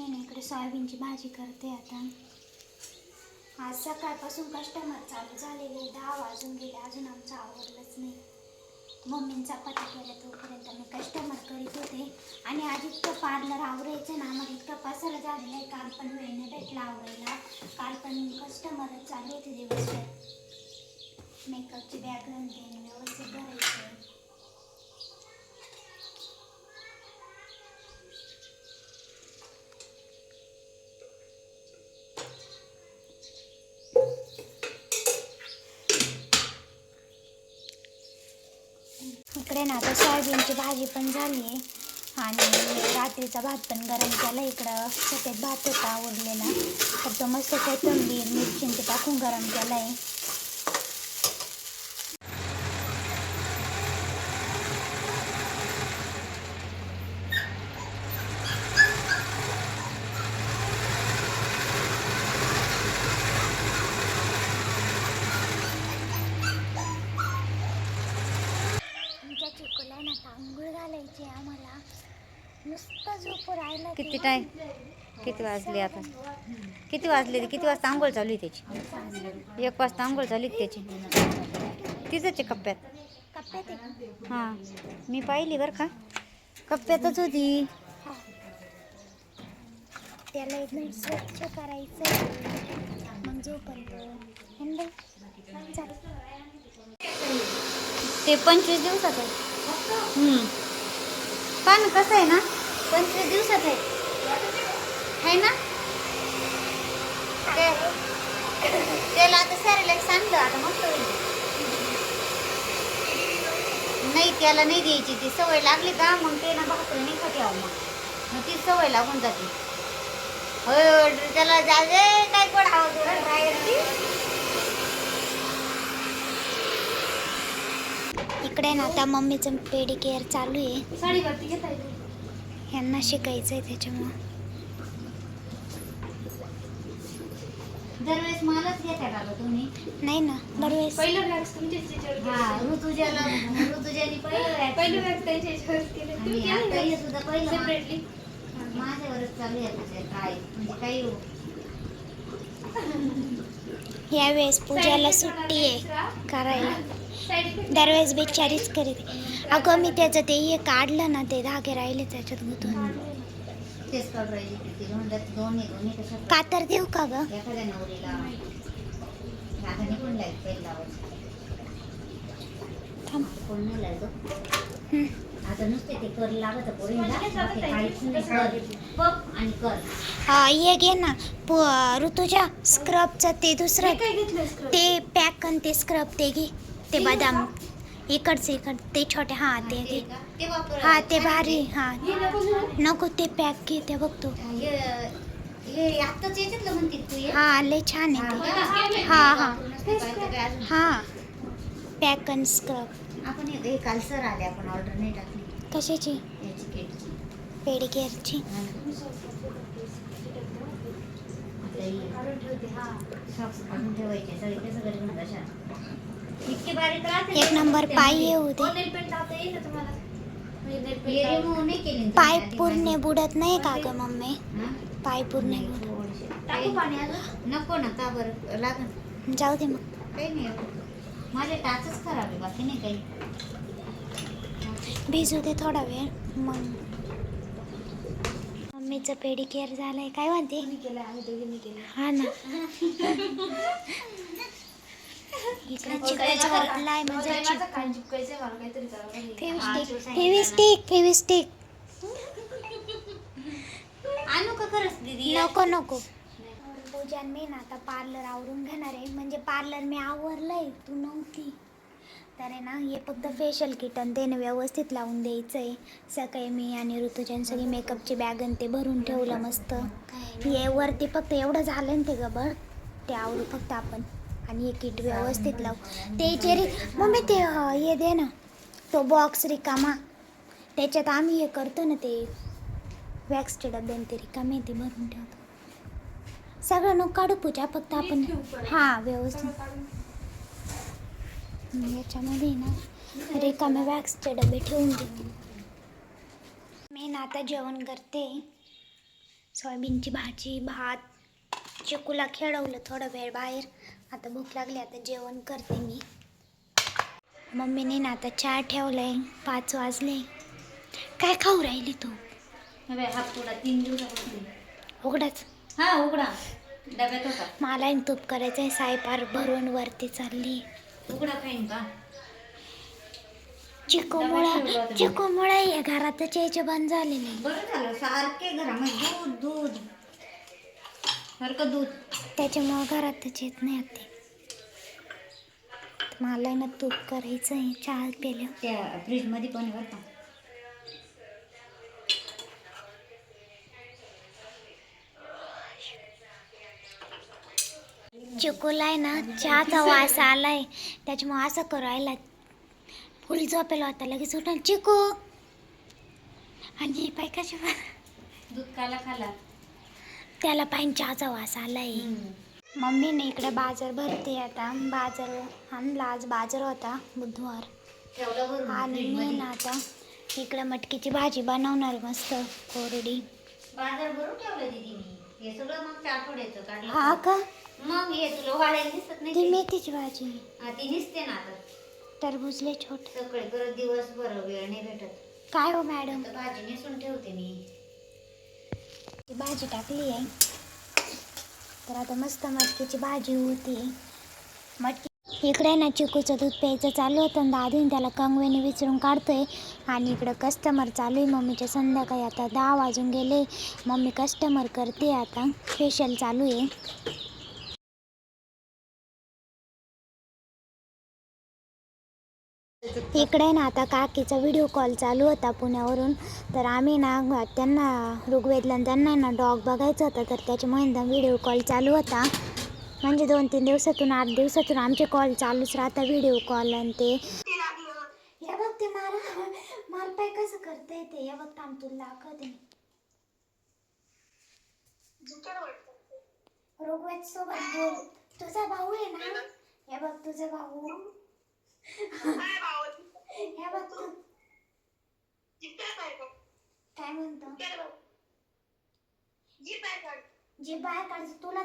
मी नाही इकडे सोयाबीनची भाजी करते आता. आज सकाळपासून कस्टमर चालू झालेले दहा वाजून गेले अजून आमचं आवडलंच नाही. मम्मीने चपाती केल्या तोपर्यंत मी कस्टमर करीत होते. आणि आज इतकं पार्लर आवरायचं ना आम्हाला इतकं पसारा झालेलं आहे काल पण वेळ नाही भेटला आवरायला. काल पण कस्टमर चालू होते दिवसभर. मेकअपची बॅग आणते व्यवस्थित भरायचं आहे ना आता सोयाबीनची भाजी पण झाली आहे. आणि रात्रीचा भात पण गरम केला इकडं. सफेद भात होता उरलेला. तर तो मस्त कोथिंबीर मिरची टाकून गरम केला आहे आमच्या चिकूला ना आंघोळ घालायची आम्हाला. नुसतं झोप राहिलं किती टाईम किती वाजले आता? किती वाजले? किती वाजता आंघोळ चालू आहे त्याची? एक वाजता आंघोळ चालू आहे त्याची? तिथंच आहे कप्प्यात. कप्प्यात आहे? हां. मी पाहिली बरं का. कप्प्यातच होती. त्याला एकदम स्वच्छ करायचं मग झोपर्यंत? चालेल. ते पंचवीस दिवसात आहे. हम्म. पहा ना कसं आहे ना पंचवीस दिवसात आहे. आहे ना? ते- त्याला आता सॅरेलेक्स आणलं आता मस्त होईल नाही त्याला नाही द्यायची ती सवय लागली का मग ते ना भाकरी नाही खाते मग. मग ती सवय लागून जाते. हो त्याला जाजे काय कोण आवाज ओरड इकडे ना आता मम्मीचं पेडी केअर चालू आहे. ह्यांना शिकायचं आहे त्याच्यामुळं. दरवेळेस मलाच घेता का गं तुम्ही? नाही ना दरवेळेस. पहिलं हा ऋतुजाला ऋतुजानी पहिलं vaccine. पहिलं वॅक्स त्यांच्या ह्याच्यावर केलं आणि तुम्ही आता केलं हे सुद्धा पहिलं मा- सेपरेटली माझ्यावरच चालू आहे तुझे काय म्हणजे काही हो. यावेळेस पूजाला सुट्टी आहे करायला. दरवेळेस बिचारीच करीत. अगं मी त्याचं ते हे काढलं ना ते धागे राहिले त्याच्यात गुतून कातर देऊ का गं? थांब कोण नाही लायचो. आता नुसते ते कर लागत आणि कर. हा ये घे ना. ऋतुजा स्क्रबचं ते दुसरं? ते पॅक आणि ते स्क्रब ते घे. ते बदाम. इकडचे इकड ते छोटे हा ते घे. हा ते भारी हा. नको ते पॅक घे ते बघतो? हा लय छान आहे ते. हा हा, हा. पॅक आणि स्क्रब. आपण हे काल सर आले आपण ऑर्डर नाही टाकली. कशाची? याची पेडिकेअरची एक नंबर पाय हे ना पाय पूर्ण? बुडत नाही का ग मम्मी? पाय पूर्ण नाही, बुडत. नको ना का बरं? लागन. जाऊ दे मग. काही नाही. माझे टाचच खराब आहे बाकी नाही काही. भिजू दे थोडा वेळ मग. मम्मीचं पेडिकेअर झालंय काय म्हणते? हा ना. काहीतरी करावं लागेल. फेविस्टिक फेविस्टिक. फेविस्टिक. आणू का खरंच दीदी? नको नको. पूजन मी ना आता पार्लर आवरून घेणार आहे. म्हणजे पार्लर मी आवरलंय तू नव्हती. तर आहे ना हे फक्त फेशियल किट आणि त्याने व्यवस्थित लावून द्यायचं आहे सकाळी मी आणि ऋतुजन सगळी मेकअपची बॅग आणि ते भरून ठेवलं मस्त. हे वरती फक्त एवढं झालं ना ते गबर ते आवरू फक्त आपण. आणि हे किट व्यवस्थित लावू. ते रे मम्मी ते हे दे ना. तो बॉक्स रिकामा. त्याच्यात आम्ही हे करतो ना ते. वॅक्सचे डबे ते रिकामे ते भरून ठेवतो. सगळं नको काढू पूजा फक्त आपण हां व्यवस्थित. याच्यामध्ये ना रिकामे वॅक्सचे डबे ठेवून देते. मी ना आता जेवण करते. सोयाबीनची भाजी भात चिकूला खेळवलं थोडा वेळ बाहेर. आता भूक लागली आता जेवण करते मी. मम्मीने ना आता चहा ठेवलाय पाच वाजले. काय खाऊ राहिली तू? हे तीन दिवसापासून. उघडाच. हा उघडा. डब्यात होता. मला तूप करायचं आहे सायपार भरून वरती चालली. उघडा खाईन का? चिकोमुळा घरातच यायचे बंद झालेले बरं झालं सारखे घरामध्ये दूध दूध. सारखं दूध. त्याच्यामुळं घरातच येत नाही आता मला ना तूप करायचं आहे चहा पेल्या त्या फ्रीजमध्ये पण बरं का. चिकूला आहे ना चहाचा वास आलाय. त्याच्यामुळे असं करायला फुल झोपेला होता लगेच उठा चिकू. आणि पाय कशी दूध काला खाला. त्याला पाहिजे चहाचा वास आलाय. मम्मीने इकडे बाजार भरते आता. बाजार आणला आज बाजार होता बुधवार. आणि मी ना आता इकडे मटकीची भाजी बनवणार मस्त कोरडी. बाजार भरून ठेवलं दिदी मी. हे सगळं मग हा का? मग हे तुला वाढायला दिसत नाही ती ते? मेथीची भाजी. हा ती निसते ना आता. टरबूजले छोट. सकाळी परत दिवसभर वेळ नाही भेटत. काय हो मॅडम? भाजी नेसून ठेवते मी. ती भाजी टाकली आहे. तर आता मस्त मटकीची भाजी होती मटकी इकडे ना चिकूचं दूध प्यायचं चालू होतं आणि दादून त्याला कंगवेने विचारून काढतोय. आणि इकडं कस्टमर चालू आहे. मम्मीच्या संध्याकाळी आता दहा वाजून गेले. मम्मी कस्टमर करते आता. फेशियल चालू आहे. इकडे ना आता काकीचा व्हिडिओ कॉल चालू होता पुण्यावरून. तर आम्ही ना त्यांना ऋग्वेदला त्यांना ना डॉग बघायचा होता. तर त्याच्यामुळे ना व्हिडिओ कॉल चालू होता. म्हणजे दोन तीन दिवसातून आठ दिवसातून आमचे कॉल चालूच राहता व्हिडिओ कॉल आणि ते. हे बघ ते मारा मारपाय कसं करते ते. या बघ थांब तुला दाखवते ऋग्वेद सोबत बोल. तुझा भाऊ आहे ना? या बघ तुझा भाऊ. हे बघ तू काय म्हणतो? जी बाहेर काढ तुला